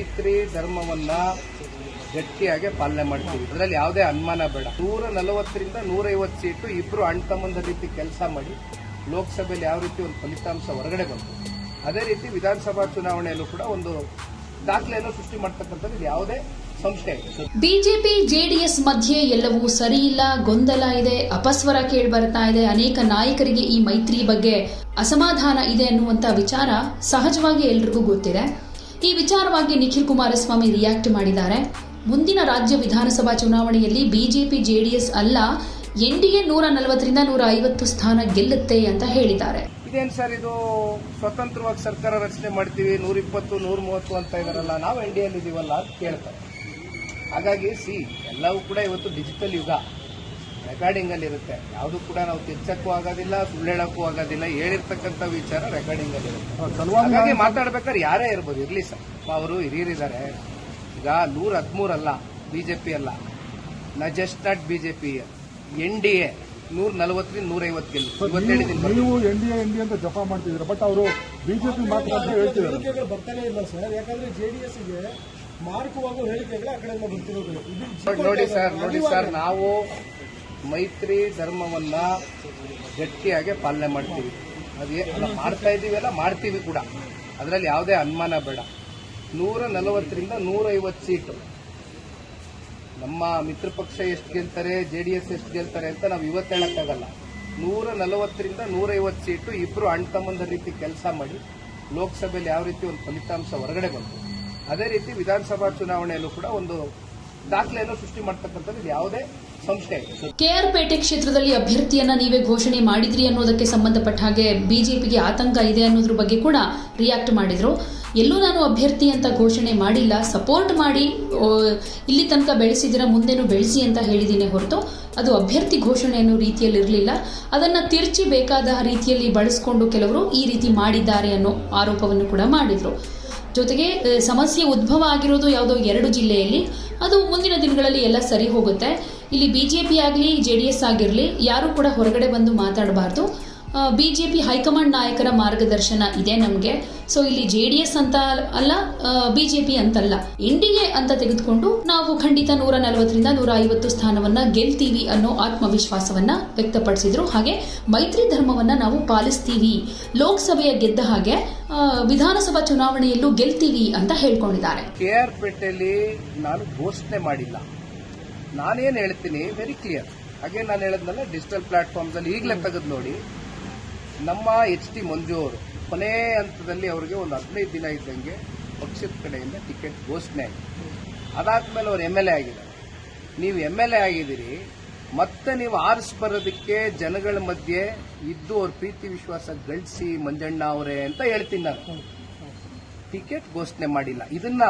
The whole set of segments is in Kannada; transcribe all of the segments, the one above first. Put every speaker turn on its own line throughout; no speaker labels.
ಮೈತ್ರಿ ಧರ್ಮವನ್ನ ಗಟ್ಟಿಯಾಗಿ ಪಾಲನೆ ಮಾಡ್ತೀವಿ. ಅದರಲ್ಲಿ ಯಾವುದೇ ಅನುಮಾನ ಬೇಡ. ನೂರ ನಲವತ್ತರಿಂದ ನೂರೈವತ್ತು ಸೀಟು ಇಬ್ರು ಅಣ್ಣ ತಮ್ಮಂದ ರೀತಿ ಕೆಲಸ ಮಾಡಿ ಲೋಕಸಭೆಯಲ್ಲಿ ಯಾವ ರೀತಿ ಒಂದು ಫಲಿತಾಂಶ ಹೊರಗಡೆ ಬಂತು. ಅದೇ ರೀತಿ ವಿಧಾನಸಭಾ ಚುನಾವಣೆಯಲ್ಲೂ ಕೂಡ ಒಂದು ದಾಖಲೆಯನ್ನು ಸೃಷ್ಟಿ ಮಾಡ್ತಕ್ಕಂಥದ್ದು ಯಾವುದೇ ಸಂಸ್ಥೆ
ಬಿಜೆಪಿ, ಜೆಡಿಎಸ್ ಮಧ್ಯೆ ಎಲ್ಲವೂ ಸರಿಯಿಲ್ಲ, ಗೊಂದಲ ಇದೆ, ಅಪಸ್ವರ ಕೇಳಿ ಬರ್ತಾ ಇದೆ, ಅನೇಕ ನಾಯಕರಿಗೆ ಈ ಮೈತ್ರಿ ಬಗ್ಗೆ ಅಸಮಾಧಾನ ಇದೆ ಅನ್ನುವಂತ ವಿಚಾರ ಸಹಜವಾಗಿ ಎಲ್ರಿಗೂ ಗೊತ್ತಿದೆ. ಈ ವಿಚಾರವಾಗಿ ನಿಖಿಲ್ ಕುಮಾರಸ್ವಾಮಿ ರಿಯಾಕ್ಟ್ ಮಾಡಿದ್ದಾರೆ. ಮುಂದಿನ ರಾಜ್ಯ ವಿಧಾನಸಭಾ ಚುನಾವಣೆಯಲ್ಲಿ ಬಿಜೆಪಿ, ಜೆಡಿಎಸ್ ಅಲ್ಲ ಎನ್ ಡಿ ಎ ನೂರ ನಲವತ್ತರಿಂದ ನೂರ ಐವತ್ತು ಸ್ಥಾನ ಗೆಲ್ಲುತ್ತೆ ಅಂತ ಹೇಳಿದ್ದಾರೆ.
ಇದೇನು ಸರ್ ಇದು ಸ್ವತಂತ್ರವಾಗಿ ಸರ್ಕಾರ ರಚನೆ ಮಾಡ್ತೀವಿ ನೂರ ಇಪ್ಪತ್ತು ನೂರ ಮೂವತ್ತು ಅಂತ ಇದಾರಲ್ಲ, ನಾವು ಎನ್ ಡಿ ಎಲ್ ಇದೀವಲ್ಲ ಅಂತ ಕೇಳ್ತಾರೆ. ಹಾಗಾಗಿ ಸಿ, ಎಲ್ಲವೂ ಕೂಡ ಇವತ್ತು ಡಿಜಿಟಲ್ ಯುಗ. ರೆಕಾರ್ಡಿಂಗ್ ಅಲ್ಲಿ ಇರುತ್ತೆ. ಯಾವುದು ಕೂಡ ನಾವು ತಿರ್ಚಕ್ಕೂ ಆಗೋದಿಲ್ಲ ಸುಳ್ಳು ಹೇಳಕ್ಕೂ ಆಗೋದಿಲ್ಲ ಹೇಳಿರ್ತಕ್ಕಂಥ ವಿಚಾರ ರೆಕಾರ್ಡಿಂಗ್ ಅಲ್ಲಿ ಇರುತ್ತೆ. ಹಾಗಾಗಿ ಮಾತಾಡ್ಬೇಕಾದ್ರೆ ಯಾರೇ ಇರ್ಬೋದು ಇರ್ಲಿ ಸರ್. ಅವರು ಹಿರಿಯರಿದ್ದಾರೆ. ಈಗ ನೂರ ಹದಿಮೂರಲ್ಲ ಬಿಜೆಪಿ ಅಲ್ಲ. ನ just not BJP N D A ನೂರ ನಲವತ್ತರಿಂದ ನೂರೈವತ್ತು ಗೆಲ್ಲು.
ನೀವು N D A N D ಅಂತ ಜಪ ಮಾಡ್ತಿದ್ದೀರಾ? ಬಟ್ ಅವರು ಬಿಜೆಪಿ ಮಾತ್ರ
ಹೇಳಿಕೆಗಳು ಬರ್ತಾನೆ ಇಲ್ಲ ಸರ್. ಯಾಕಂದ್ರೆ ಜೆಡಿಎಸ್ಗೆ ಮಾರ್ಕವಾಗುವ ಹೇಳಿಕೆಗಳು ಆ ಕಡೆಯಿಂದ ಬರ್ತಿರೋದು.
ಬಟ್ ನೋಡಿ ಸರ್ ನೋಡಿ ಸರ್ ನಾವು ಮೈತ್ರಿ ಧರ್ಮವನ್ನ ಗಟ್ಟಿಯಾಗಿ ಪಾಲನೆ ಮಾಡ್ತೀವಿ. ಅದೇ ಅಲ್ಲ ಮಾಡ್ತಾ ಇದೀವಲ್ಲ ಮಾಡ್ತೀವಿ ಕೂಡ. ಅದರಲ್ಲಿ ಯಾವುದೇ ಅನುಮಾನ ಬೇಡ. ನೂರ ನಲವತ್ತರಿಂದ ನೂರೈವತ್ತು ಸೀಟು. ನಮ್ಮ ಮಿತ್ರ ಪಕ್ಷ ಎಷ್ಟು ಗೆಲ್ತಾರೆ, ಜೆ ಡಿ ಎಸ್ ಎಷ್ಟು ಗೆಲ್ತಾರೆ ಅಂತ ನಾವು ಇವತ್ತು ಹೇಳಕ್ಕಾಗಲ್ಲ. ನೂರ ನಲವತ್ತರಿಂದ ನೂರೈವತ್ತು ಸೀಟು ಇಬ್ಬರು ಅಣ್ಣ ತಮ್ಮಂದ ರೀತಿ ಕೆಲಸ ಮಾಡಿ ಲೋಕಸಭೆಯಲ್ಲಿ ಯಾವ ರೀತಿ ಒಂದು ಫಲಿತಾಂಶ ಹೊರಗಡೆ ಬಂತು. ಅದೇ ರೀತಿ ವಿಧಾನಸಭಾ ಚುನಾವಣೆಯಲ್ಲೂ ಕೂಡ ಒಂದು ದಾಖಲೆಯನ್ನು ಸೃಷ್ಟಿ ಮಾಡ್ತಕ್ಕಂಥದ್ದು ಯಾವುದೇ ಸಂಶಯ
ಪೇಟೆ ಕ್ಷೇತ್ರದಲ್ಲಿ ಅಭ್ಯರ್ಥಿಯನ್ನ ನೀವೇ ಘೋಷಣೆ ಮಾಡಿದ್ರಿ ಅನ್ನೋದಕ್ಕೆ ಸಂಬಂಧಪಟ್ಟ ಹಾಗೆ ಬಿಜೆಪಿಗೆ ಆತಂಕ ಇದೆ ಅನ್ನೋದ್ರ ಬಗ್ಗೆ ಕೂಡ ರಿಯಾಕ್ಟ್ ಮಾಡಿದ್ರು. ಎಲ್ಲೂ ನಾನು ಅಭ್ಯರ್ಥಿ ಅಂತ ಘೋಷಣೆ ಮಾಡಿಲ್ಲ. ಸಪೋರ್ಟ್ ಮಾಡಿ ಇಲ್ಲಿ ತನಕ ಬೆಳೆಸಿದಿರ ಮುಂದೆನೂ ಬೆಳೆಸಿ ಅಂತ ಹೇಳಿದ್ದೀನಿ ಹೊರತು ಅದು ಅಭ್ಯರ್ಥಿ ಘೋಷಣೆ ಅನ್ನೋ ರೀತಿಯಲ್ಲಿ ಇರಲಿಲ್ಲ ಅದನ್ನ ತಿರ್ಚಿ ಬೇಕಾದ ರೀತಿಯಲ್ಲಿ ಬಳಸ್ಕೊಂಡು ಕೆಲವರು ಈ ರೀತಿ ಮಾಡಿದ್ದಾರೆ ಅನ್ನೋ ಆರೋಪವನ್ನು ಕೂಡ ಮಾಡಿದ್ರು. ಜೊತೆಗೆ ಸಮಸ್ಯೆ ಉದ್ಭವ ಆಗಿರೋದು ಯಾವುದೋ ಎರಡು ಜಿಲ್ಲೆಯಲ್ಲಿ. ಅದು ಮುಂದಿನ ದಿನಗಳಲ್ಲಿ ಎಲ್ಲ ಸರಿ ಹೋಗುತ್ತೆ. ಇಲ್ಲಿ ಬಿಜೆಪಿ ಆಗಲಿ, ಜೆ ಡಿ ಆಗಿರಲಿ, ಯಾರೂ ಕೂಡ ಹೊರಗಡೆ ಬಂದು ಮಾತಾಡಬಾರ್ದು. ಬಿಜೆಪಿ ಹೈಕಮಾಂಡ್ ನಾಯಕರ ಮಾರ್ಗದರ್ಶನ ಇದೆ ನಮಗೆ. ಸೊ ಇಲ್ಲಿ ಜೆ ಡಿ ಎಸ್ ಅಂತ ಅಲ್ಲ ಬಿಜೆಪಿ ಅಂತಲ್ಲ. ಎನ್ ಡಿ ಎ ಅಂತ ತೆಗೆದುಕೊಂಡು ನಾವು ಖಂಡಿತ ನೂರ ನಲವತ್ತರಿಂದ ನೂರ ಐವತ್ತು ಸ್ಥಾನವನ್ನ ಗೆಲ್ತೀವಿ ಅನ್ನೋ ಆತ್ಮವಿಶ್ವಾಸವನ್ನ ವ್ಯಕ್ತಪಡಿಸಿದ್ರು. ಹಾಗೆ ಮೈತ್ರಿ ಧರ್ಮವನ್ನ ನಾವು ಪಾಲಿಸ್ತೀವಿ. ಲೋಕಸಭೆಯ ಗೆದ್ದ ಹಾಗೆ ವಿಧಾನಸಭಾ ಚುನಾವಣೆಯಲ್ಲೂ ಗೆಲ್ತೀವಿ ಅಂತ ಹೇಳ್ಕೊಂಡಿದ್ದಾರೆ.
ಕೆ ಆರ್ ಪೇಟೆಯಲ್ಲಿ ನಾನು ಘೋಷಣೆ ಮಾಡಿಲ್ಲ. ನಾನೇನು ಹೇಳ್ತೀನಿ? ವೆರಿ ಕ್ಲಿಯರ್ ಹಾಗೆ ನಾನು ಹೇಳದ್ನಲ್ಲ ಡಿಜಿಟಲ್ ಪ್ಲಾಟ್ಫಾರ್ಮ್ಸ್ ಅಲ್ಲಿ ಈಗಲೇ ತೆಗೆದು ನೋಡಿ ನಮ್ಮ ಎಚ್ ಟಿ ಮಂಜು ಅವರು ಕೊನೆ ಹಂತದಲ್ಲಿ ಅವರಿಗೆ ಒಂದು ಹದಿನೈದು ದಿನ ಇದ್ದಂಗೆ ಪಕ್ಷದ ಕಡೆಯಿಂದ ಟಿಕೆಟ್ ಘೋಷಣೆ ಆಗಿದೆ. ಅದಾದ್ಮೇಲೆ ಅವ್ರು ಎಂ ಎಲ್ ಎ ಆಗಿದ್ದಾರೆ. ನೀವು ಎಂ ಎಲ್ ಎ ಆಗಿದ್ದೀರಿ, ಮತ್ತೆ ನೀವು ಆರಿಸಿ ಬರೋದಕ್ಕೆ ಜನಗಳ ಮಧ್ಯೆ ಇದ್ದು ಅವ್ರ ಪ್ರೀತಿ ವಿಶ್ವಾಸ ಗಳಿಸಿ ಮಂಜಣ್ಣ ಅವರೇ ಅಂತ ಹೇಳ್ತೀನಿ ನಾನು. ಟಿಕೆಟ್ ಘೋಷಣೆ ಮಾಡಿಲ್ಲ. ಇದನ್ನ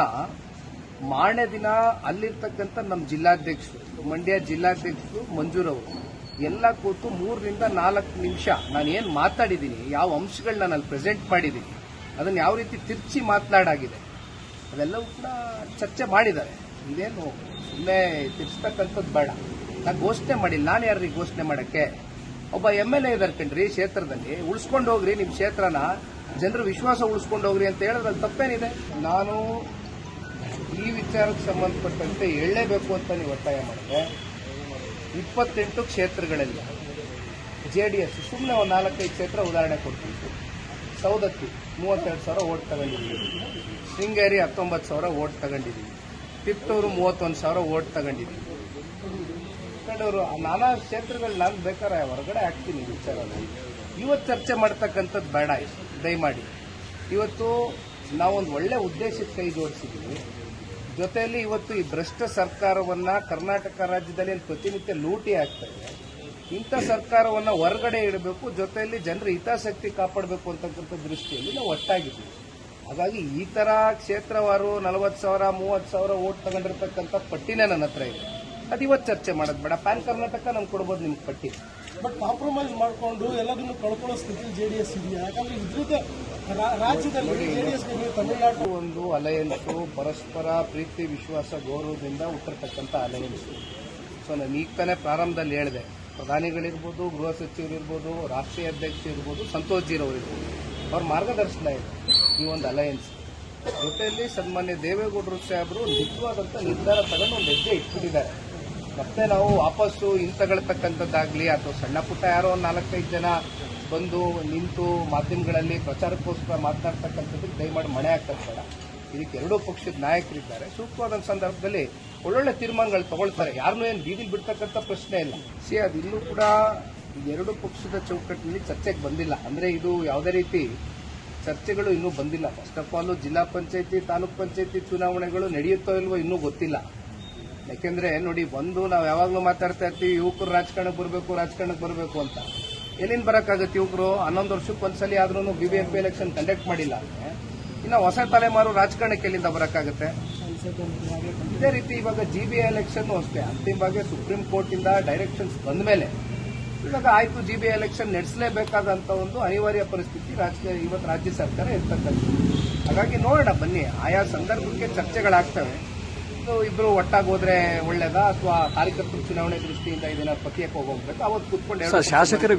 ಮಾರನೇ ದಿನ ಅಲ್ಲಿರ್ತಕ್ಕಂಥ ನಮ್ಮ ಜಿಲ್ಲಾಧ್ಯಕ್ಷರು, ಮಂಡ್ಯ ಜಿಲ್ಲಾಧ್ಯಕ್ಷರು ಮಂಜೂರವರು ಎಲ್ಲ ಕೂತು ಮೂರರಿಂದ ನಾಲ್ಕು ನಿಮಿಷ ನಾನು ಏನು ಮಾತಾಡಿದ್ದೀನಿ, ಯಾವ ಅಂಶಗಳನ್ನ ನಾನು ಪ್ರೆಸೆಂಟ್ ಮಾಡಿದ್ದೀನಿ, ಅದನ್ನು ಯಾವ ರೀತಿ ತಿರ್ಚಿ ಮಾತನಾಡಾಗಿದೆ ಅದೆಲ್ಲವೂ ಕೂಡ ಚರ್ಚೆ ಮಾಡಿದ್ದಾರೆ. ಇದೇನು ಸುಮ್ಮನೆ ತಿರ್ಸ್ತಕ್ಕಂಥದ್ದು ಬೇಡ. ನಾನು ಘೋಷಣೆ ಮಾಡಿಲ್ಲ, ನಾನು ಯಾರಿಗೆ ಘೋಷಣೆ ಮಾಡೋಕ್ಕೆ? ಒಬ್ಬ ಎಂ ಎಲ್ ಎ ಇದ್ದಾರೆ ಕಣ್ರಿ ಕ್ಷೇತ್ರದಲ್ಲಿ, ಉಳಿಸ್ಕೊಂಡು ಹೋಗ್ರಿ ನಿಮ್ಮ ಕ್ಷೇತ್ರನ, ಜನರ ವಿಶ್ವಾಸ ಉಳಿಸ್ಕೊಂಡು ಹೋಗ್ರಿ ಅಂತ ಹೇಳೋದ್ರಲ್ಲಿ ತಪ್ಪೇನಿದೆ. ನಾನು ಈ ವಿಚಾರಕ್ಕೆ ಸಂಬಂಧಪಟ್ಟಂತೆ ಹೇಳಲೇಬೇಕು ಅಂತ ನೀವು ಒತ್ತಾಯ ಮಾಡಿದ್ರೆ ಇಪ್ಪತ್ತೆಂಟು ಕ್ಷೇತ್ರಗಳಲ್ಲಿ ಜೆ ಡಿ ಎಸ್ ಸುಮ್ಮನೆ ಒಂದು ನಾಲ್ಕೈದು ಕ್ಷೇತ್ರ ಉದಾಹರಣೆ ಕೊಡ್ತೀವಿ ಸೌದತ್ತಿ ಮೂವತ್ತೆರಡು ಸಾವಿರ ಓಟ್ ತಗೊಂಡಿದ್ದೀವಿ ಶೃಂಗೇರಿ ಹತ್ತೊಂಬತ್ತು ಸಾವಿರ ಓಟ್ ತಗೊಂಡಿದ್ದೀವಿ ತಿಪ್ಟೂರು ಮೂವತ್ತೊಂದು ಸಾವಿರ ಓಟ್ ತಗೊಂಡಿದ್ದೀವಿ ಆ ನಾನಾ ಕ್ಷೇತ್ರಗಳು ನಾನು ಬೇಕಾದ್ರೆ ಹೊರಗಡೆ ಹಾಕ್ತೀನಿ ವಿಚಾರ ಇವತ್ತು ಚರ್ಚೆ ಮಾಡ್ತಕ್ಕಂಥದ್ದು ಬೇಡ ದಯಮಾಡಿ. ಇವತ್ತು ನಾವೊಂದು ಒಳ್ಳೆ ಉದ್ದೇಶಕ್ಕೆ ಕೈ ಜೋಡಿಸಿದ್ದೀವಿ. ಜೊತೆಯಲ್ಲಿ ಇವತ್ತು ಈ ಭ್ರಷ್ಟ ಸರ್ಕಾರವನ್ನ ಕರ್ನಾಟಕ ರಾಜ್ಯದಲ್ಲಿ ಪ್ರತಿನಿತ್ಯ ಲೂಟಿ ಆಗ್ತಾ ಇದೆ ಇಂಥ ಸರ್ಕಾರವನ್ನ ಹೊರಗಡೆ ಇಡಬೇಕು, ಜೊತೆಯಲ್ಲಿ ಜನರ ಹಿತಾಸಕ್ತಿ ಕಾಪಾಡಬೇಕು ಅಂತಕ್ಕಂಥ ದೃಷ್ಟಿಯಲ್ಲಿ ನಾವು ಒಟ್ಟಾಗಿದ್ದೀವಿ. ಹಾಗಾಗಿ ಈ ತರ ಕ್ಷೇತ್ರವಾರು ನಲವತ್ತು ಸಾವಿರ, ಮೂವತ್ತು ಸಾವಿರ ಓಟ್ ತಗೊಂಡಿರ್ತಕ್ಕಂಥ ಪಟ್ಟಿನೇ ನನ್ನ ಹತ್ರ ಇದೆ. ಅದು ಇವತ್ತು ಚರ್ಚೆ ಮಾಡೋದು ಬೇಡ. ಪ್ಯಾನ್ ಕರ್ನಾಟಕ ನಮ್ಗೆ ಕೊಡ್ಬೋದು ನಿಮ್ಗೆ ಪಟ್ಟಿ.
ಬಟ್ ಕಾಂಪ್ರಮೈಸ್ ಮಾಡ್ಕೊಂಡು ಎಲ್ಲದನ್ನು ಕಳ್ಕೊಳ್ಳೋ ಸ್ಥಿತಿ ಜೆಡಿಎಸ್ ಇದೆಯಾ? ಯಾಕಂದ್ರೆ ಇದ್ರದ ರಾ- ರಾಜ್ಯದಲ್ಲಿ ಜೆಡಿಎಸ್ಗೆ ನೀವು ತಮಿಳುನಾಡು
ಒಂದು ಅಲಯನ್ಸು ಪರಸ್ಪರ ಪ್ರೀತಿ ವಿಶ್ವಾಸ ಗೌರವದಿಂದ ಹುಟ್ಟಿರ್ತಕ್ಕಂಥ ಅಲಯನ್ಸು ಸೊ ನಾನು ಈಗ ತಾನೇ ಪ್ರಾರಂಭದಲ್ಲಿ ಹೇಳಿದೆ. ಪ್ರಧಾನಿಗಳಿರ್ಬೋದು ಗೃಹ ಸಚಿವರಿರ್ಬೋದು ರಾಷ್ಟ್ರೀಯ ಅಧ್ಯಕ್ಷ ಇರ್ಬೋದು ಸಂತೋಷ್ ಜೀರವರಿರ್ಬೋದು ಇರ್ಬೋದು. ಅವ್ರ ಮಾರ್ಗದರ್ಶನ ಇದೆ ಈ ಒಂದು ಅಲಯನ್ಸ್ ಜೊತೆಯಲ್ಲಿ ಸನ್ಮಾನ್ಯ ದೇವೇಗೌಡರು ಸಾಹೇಬರು ನಿಜವಾದಂಥ ನಿರ್ಧಾರ ತಗೊಂಡು ಒಂದು ಹೆಜ್ಜೆ ಇಟ್ಬಿಟ್ಟಿದ್ದಾರೆ. ಮತ್ತೆ ನಾವು ವಾಪಸ್ಸು ಹಿಂತಗೊಳ್ತಕ್ಕಂಥದ್ದಾಗ್ಲಿ ಅಥವಾ ಸಣ್ಣ ಪುಟ್ಟ ಯಾರೋ ಒಂದು ನಾಲ್ಕೈದು ಜನ ಬಂದು ನಿಂತು ಮಾಧ್ಯಮಗಳಲ್ಲಿ ಪ್ರಚಾರಕ್ಕೋಸ್ಕರ ಮಾತನಾಡ್ತಕ್ಕಂಥದ್ದಕ್ಕೆ ದಯಮಾಡಿ ಮಣೆ ಬೇಡ ಇದಕ್ಕೆ ಎರಡೂ ಪಕ್ಷದ ನಾಯಕರಿದ್ದಾರೆ. ಸೂಕ್ತವಾದ ಸಂದರ್ಭದಲ್ಲಿ ಒಳ್ಳೊಳ್ಳೆ ತೀರ್ಮಾನಗಳು ತಗೊಳ್ತಾರೆ. ಯಾರನ್ನೂ ಏನು ಬೀದಿಲಿ ಬಿಡ್ತಕ್ಕಂಥ ಪ್ರಶ್ನೆ ಇಲ್ಲ. ಸಿ, ಅದು ಇನ್ನೂ ಕೂಡ ಎರಡು ಪಕ್ಷದ ಚೌಕಟ್ಟಿನಲ್ಲಿ ಚರ್ಚೆಗೆ ಬಂದಿಲ್ಲ. ಅಂದರೆ ಇದು ಯಾವುದೇ ರೀತಿ ಚರ್ಚೆಗಳು ಇನ್ನೂ ಬಂದಿಲ್ಲ. ಫಸ್ಟ್ ಆಫ್ ಆಲ್ ಜಿಲ್ಲಾ ಪಂಚಾಯತಿ, ತಾಲೂಕ್ ಪಂಚಾಯತಿ ಚುನಾವಣೆಗಳು ನಡೆಯುತ್ತೋ ಇಲ್ವೋ ಇನ್ನೂ ಗೊತ್ತಿಲ್ಲ. ಯಾಕೆಂದ್ರೆ ನೋಡಿ ಒಂದು ನಾವು ಯಾವಾಗಲೂ ಮಾತಾಡ್ತಾ ಇರ್ತೀವಿ, ಯುವಕರು ರಾಜಕಾರಣಕ್ಕೆ ಬರಬೇಕು ರಾಜಕಾರಣಕ್ಕೆ ಬರಬೇಕು ಅಂತ. ಎಲ್ಲಿಂದ ಬರೋಕ್ಕಾಗತ್ತೆ ಯುವಕರು? ಹನ್ನೊಂದು ವರ್ಷಕ್ಕೆ ಒಂದ್ಸಲಿ ಆದ್ರೂ ಬಿಬಿಎಂಪಿ ಎಲೆಕ್ಷನ್ ಕಂಡಕ್ಟ್ ಮಾಡಿಲ್ಲ. ಅಂದ್ರೆ ಇನ್ನು ಹೊಸ ತಲೆಮಾರು ರಾಜಕಾರಣಕ್ಕೆ ಎಲ್ಲಿಂದ ಬರೋಕ್ಕಾಗತ್ತೆ? ಇದೇ ರೀತಿ ಇವಾಗ ಜಿ ಬಿ ಎಲೆಕ್ಷನ್ ಅಷ್ಟೇ. ಅಂತಿಮವಾಗಿ ಸುಪ್ರೀಂ ಕೋರ್ಟ್ ಇಂದ ಡೈರೆಕ್ಷನ್ಸ್ ಬಂದ ಮೇಲೆ ಇವಾಗ ಆಯ್ತು ಜಿ ಬಿ ಎಲೆಕ್ಷನ್ ನಡೆಸಲೇಬೇಕಾದಂತ ಒಂದು ಅನಿವಾರ್ಯ ಪರಿಸ್ಥಿತಿ ರಾಜಕೀಯ ಇವತ್ತು ರಾಜ್ಯ ಸರ್ಕಾರ ಇರ್ತಕ್ಕಂಥದ್ದು. ಹಾಗಾಗಿ ನೋಡೋಣ ಬನ್ನಿ. ಆಯಾ ಸಂದರ್ಭಕ್ಕೆ ಚರ್ಚೆಗಳಾಗ್ತವೆ. ಇಬ್ರು ಒಟ್ಟಾಗಿ ಹೋದ್ರೆ ಒಳ್ಳೇದಾ? ಅಥವಾ ಕಾರ್ಯಕರ್ತರು ಚುನಾವಣೆ ದೃಷ್ಟಿಯಿಂದ ಇದನ್ನ ಪತಿಯಕ್ಕೆ ಹೋಗ್ಬೇಕು? ಅವತ್ತು ಕೂತ್ಕೊಂಡು
ಶಾಸಕರ